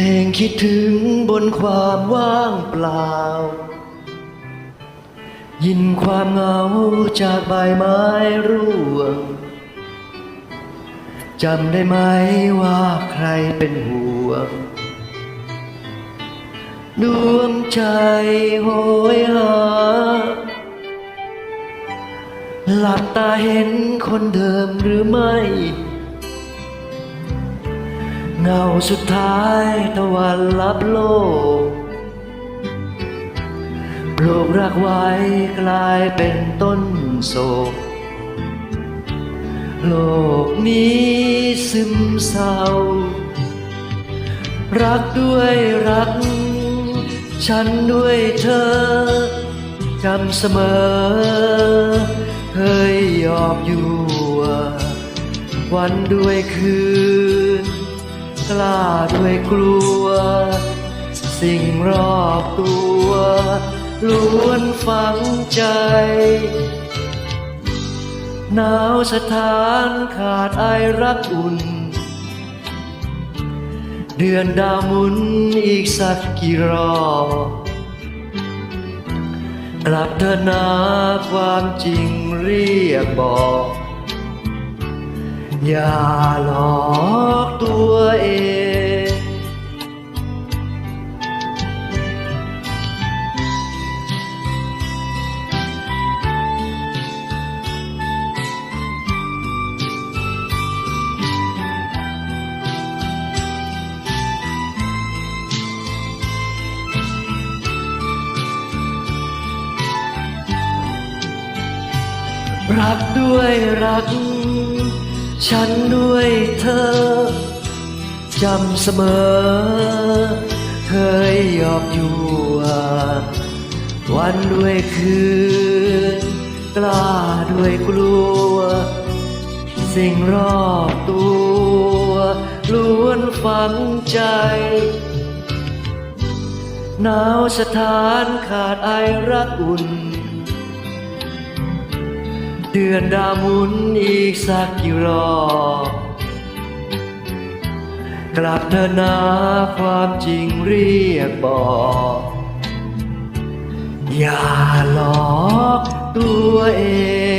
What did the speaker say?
ลงคิดถึงบนความว่างเปล่า ยินความเหงาจากใบไม้ร่วงจำได้ไหมว่าใครเป็นห่วง ดวงใจโหยหา หลับตาเห็นคนเดิมหรือไม่ เงาสุดท้ายตะวันลับโลก ปลูกรักไว้กลายเป็นต้นโศก โลกนี้ซึมเศร้า รักด้วยรัก ฉันด้วยเธอ จำเสมอ เคยยอกอยู่ วันด้วยคืน กล้าด้วยกลัว สิ่งรอบตัวล้วนฝังใจหนาวสถานขาดไอรักอุ่น เดือนดาวหมุนอีกสักกี่รอบกลับเถอนาความจริงเรียกบอก อย่าหลอกตัวเองรักด้วยรัก ฉันด้วยเธอ จำเสมอ เคยหยอกอยู่วันด้วยคืน กล้าด้วยกลัว สิ่งรอบตัวล้วนฝังใจหนาวสถานขาดไอรักอุ่น เดือนดาวมุนอีกสักกี่รอบกลับเธอนาความจริงเรียกบอก อย่าหลอกตัวเอง